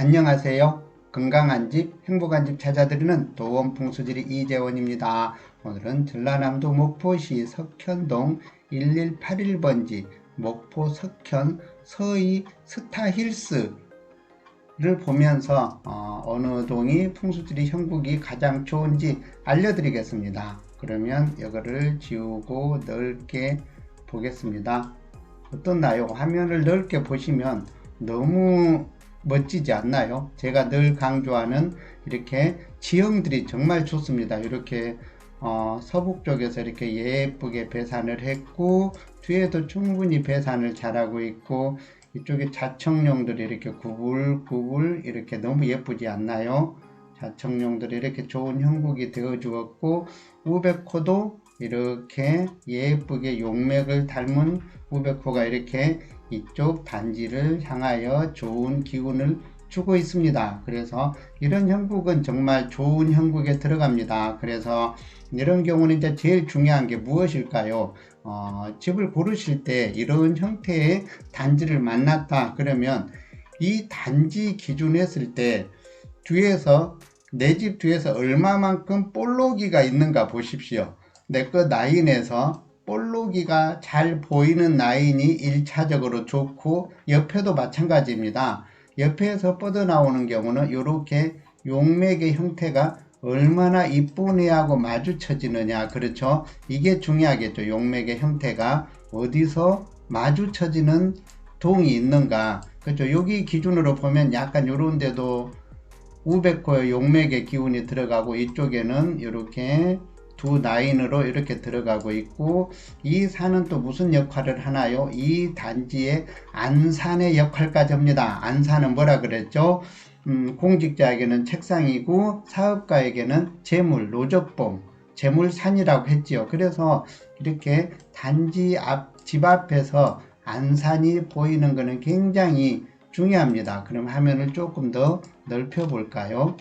안녕하세요. 건강한 집, 행복한 집 찾아드리는 도원풍수지리 이재원입니다. 오늘은 전라남도 목포시 석현동 1181번지 목포 석현 서희 스타힐스를 보면서 어, 느 동이 풍수지리 형국이 가장 좋은지 알려드리겠습니다. 그러면 이거를 지우고 넓게 보겠습니다. 어떻나요? 화면을 넓게 보시면 너무 멋지지 않나요? 제가 늘 강조하는 이렇게 지형들이 정말 좋습니다. 이렇게 어, 서북 쪽에서 이렇게 예쁘게 배산을 했고 뒤에도 충분히 배산을 잘하고 있고 이쪽에 자청룡들이 이렇게 구불구불 이렇게 너무 예쁘지 않나요? 자청룡들이 이렇게 좋은 형국이 되어 주었고 우백호도 이렇게 예쁘게 용맥을 닮은 우백호가 이렇게 이쪽 단지를 향하여 좋은 기운을 주고 있습니다. 그래서 이런 형국은 정말 좋은 형국에 들어갑니다. 그래서 이런 경우는 이제 제일 중요한 게 무엇일까요? 어, 집을 고르실 때 이런 형태의 단지를 만났다 그러면 이 단지 기준했을 때 뒤에서 내 집 뒤에서 얼마만큼 볼록이가 있는가 보십시오. 내것 라인에서 볼록이가 잘 보이는 라인이 1차적으로 좋고 옆에도 마찬가지입니다. 옆에서 뻗어나오는 경우는 이렇게 용맥의 형태가 얼마나 이쁜 애하고 마주쳐지느냐. 그렇죠? 이게 중요하겠죠. 용맥의 형태가 어디서 마주쳐지는 동이 있는가. 그렇죠? 여기 기준으로 보면 약간 요런 데도 우백호의 용맥의 기운이 들어가고 이쪽에는 이렇게 두 라인으로 이렇게 들어가고 있고 이 산은 또 무슨 역할을 하나요? 이 단지의 안산의 역할까지 합니다. 안산은 뭐라 그랬죠? 음, 공직자에게는 책상이고 사업가에게는 재물, 노적봉, 재물산이라고 했지요. 그래서 이렇게 단지 앞, 집 앞에서 안산이 보이는 것은 굉장히 중요합니다. 그럼 화면을 조금 더 넓혀 볼까요?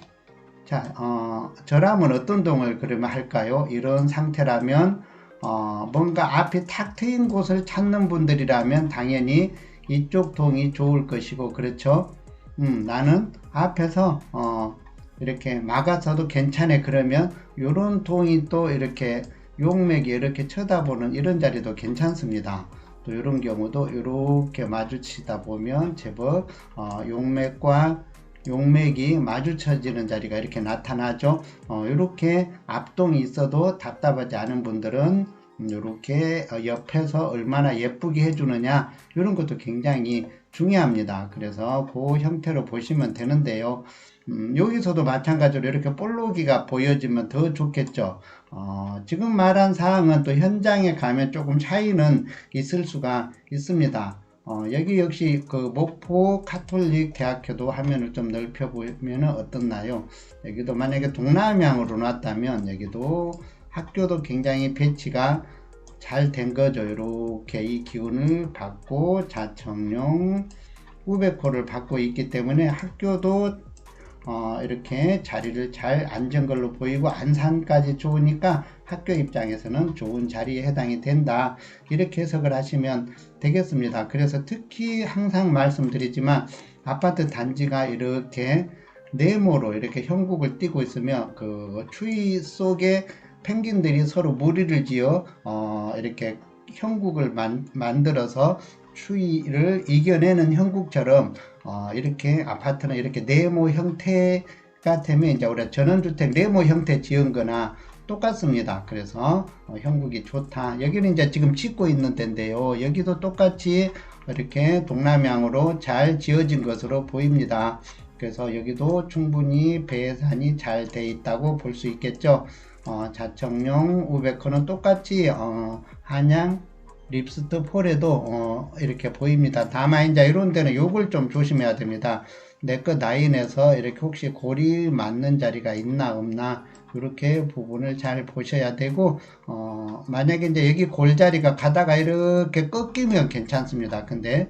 자, 어, 저라면 어떤 동을 그러면 할까요? 이런 상태라면 어, 뭔가 앞이 탁 트인 곳을 찾는 분들이라면 당연히 이쪽 동이 좋을 것이고 그렇죠? 음, 나는 앞에서 어, 이렇게 막아서도 괜찮아 그러면 이런 동이 또 이렇게 용맥이 이렇게 쳐다보는 이런 자리도 괜찮습니다. 또 이런 경우도 이렇게 마주치다 보면 제법 어, 용맥과 용맥이 마주쳐지는 자리가 이렇게 나타나죠. 어, 이렇게 앞동이 있어도 답답하지 않은 분들은 이렇게 옆에서 얼마나 예쁘게 해주느냐 이런 것도 굉장히 중요합니다. 그래서 그 형태로 보시면 되는데요. 음, 여기서도 마찬가지로 이렇게 볼록이가 보여지면 더 좋겠죠. 어, 지금 말한 사항은 또 현장에 가면 조금 차이는 있을 수가 있습니다. 어, 여기 역시 그 목포 카톨릭 대학교도 화면을 좀 넓혀 보면 어떻나요? 여기도 만약에 동남향으로 놨다면 여기도 학교도 굉장히 배치가 잘 된 거죠. 이렇게 이 기운을 받고 자청용 우백호를 받고 있기 때문에 학교도 어, 이렇게 자리를 잘 앉은 걸로 보이고 안산까지 좋으니까 학교 입장에서는 좋은 자리에 해당이 된다. 이렇게 해석을 하시면 되겠습니다. 그래서 특히 항상 말씀드리지만 아파트 단지가 이렇게 네모로 이렇게 형국을 띄고 있으면 그 추위 속에 펭귄들이 서로 무리를 지어 어, 이렇게 형국을 만, 만들어서 추위를 이겨내는 형국처럼 어, 이렇게 아파트는 이렇게 네모 형태가 되면 이제 우리가 전원주택 네모 형태 지은 거나 똑같습니다. 그래서 어, 형국이 좋다. 여기는 이제 지금 짓고 있는 데인데요. 여기도 똑같이 이렇게 동남향으로 잘 지어진 것으로 보입니다. 그래서 여기도 충분히 배산이 잘 돼 있다고 볼 수 있겠죠. 어, 자청용 우베커는 똑같이 어, 한양 립스트 폴에도 어, 이렇게 보입니다. 다만 이제 이런 데는 요걸 좀 조심해야 됩니다. 내것 라인에서 이렇게 혹시 골이 맞는 자리가 있나 없나 이렇게 부분을 잘 보셔야 되고 어, 만약에 이제 여기 골자리가 가다가 이렇게 꺾이면 괜찮습니다. 근데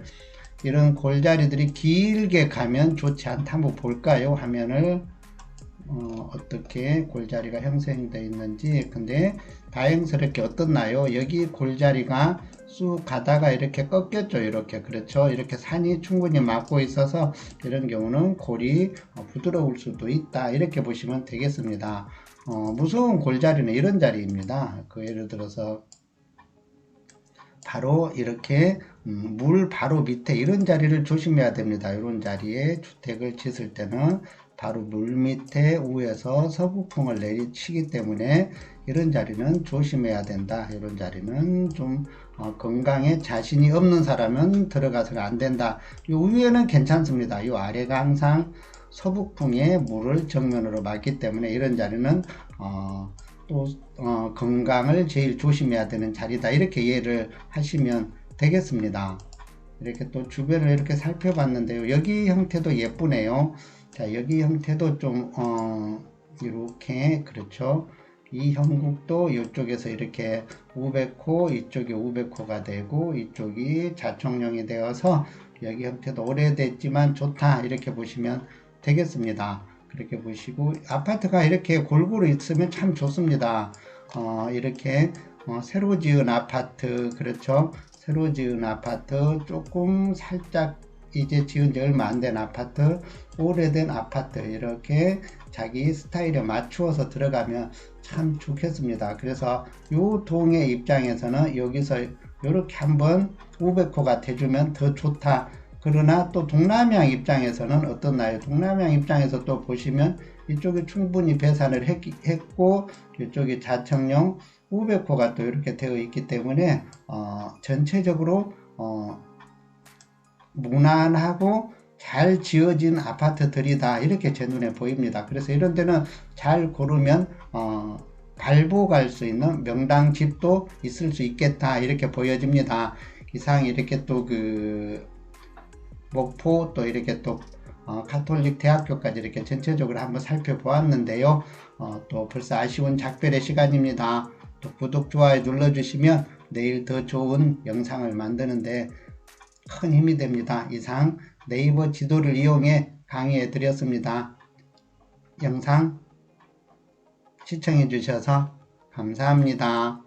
이런 골자리들이 길게 가면 좋지 않다 한번 볼까요? 화면을 어, 떻게 골자리가 형성되어 있는지 근데 다행스럽게 어떻나요 여기 골자리가 쑥 가다가 이렇게 꺾였죠. 이렇게 그렇죠. 이렇게 산이 충분히 막고 있어서 이런 경우는 골이 어, 부드러울 수도 있다. 이렇게 보시면 되겠습니다. 어, 무서운 골자리는 이런 자리입니다. 그 예를 들어서 바로 이렇게 음, 물 바로 밑에 이런 자리를 조심해야 됩니다. 이런 자리에 주택을 짓을 때는 바로 물 밑에 우에서 서부풍을 내리치기 때문에 이런 자리는 조심해야 된다. 이런 자리는 좀 어, 건강에 자신이 없는 사람은 들어가서는 안 된다. 이 위에는 괜찮습니다. 이 아래가 항상 서북풍에 물을 정면으로 맞기 때문에 이런 자리는 어, 또 어, 건강을 제일 조심해야 되는 자리다 이렇게 이해를 하시면 되겠습니다. 이렇게 또 주변을 이렇게 살펴봤는데요. 여기 형태도 예쁘네요. 자 여기 형태도 좀 어, 이렇게 그렇죠. 이 형국도 이쪽에서 이렇게 우백호 이쪽이 우백호가 되고 이쪽이 자청령이 되어서 여기 형태도 오래됐지만 좋다 이렇게 보시면 되겠습니다. 그렇게 보시고 아파트가 이렇게 골고루 있으면 참 좋습니다. 어, 이렇게 어, 새로 지은 아파트 그렇죠. 새로 지은 아파트 조금 살짝 이제 지은 지 얼마 안 된 아파트 오래된 아파트 이렇게 자기 스타일에 맞추어서 들어가면 참 좋겠습니다. 그래서 요 동의 입장에서는 여기서 이렇게 한번 500호가 돼주면 더 좋다. 그러나 또 동남향 입장에서는 어떻나요? 동남향 입장에서 또 보시면 이쪽에 충분히 배산을 했, 고 이쪽이 자청령 500호가 또 이렇게 되어 있기 때문에 어, 전체적으로 어, 무난하고 잘 지어진 아파트들이 다 이렇게 제 눈에 보입니다. 그래서 이런 데는 잘 고르면 어, 갈수 있는 명당 집도 있을 수 있겠다 이렇게 보여집니다. 이상 이렇게 또 그 목포 또 이렇게 또 어, 가톨릭 대학교까지 이렇게 전체적으로 한번 살펴보았는데요. 어, 또 벌써 아쉬운 작별의 시간입니다. 또 구독, 좋아요 눌러주시면 내일 더 좋은 영상을 만드는데 큰 힘이 됩니다. 이상 네이버 지도를 이용해 강의해 드렸습니다. 영상 시청해 주셔서 감사합니다.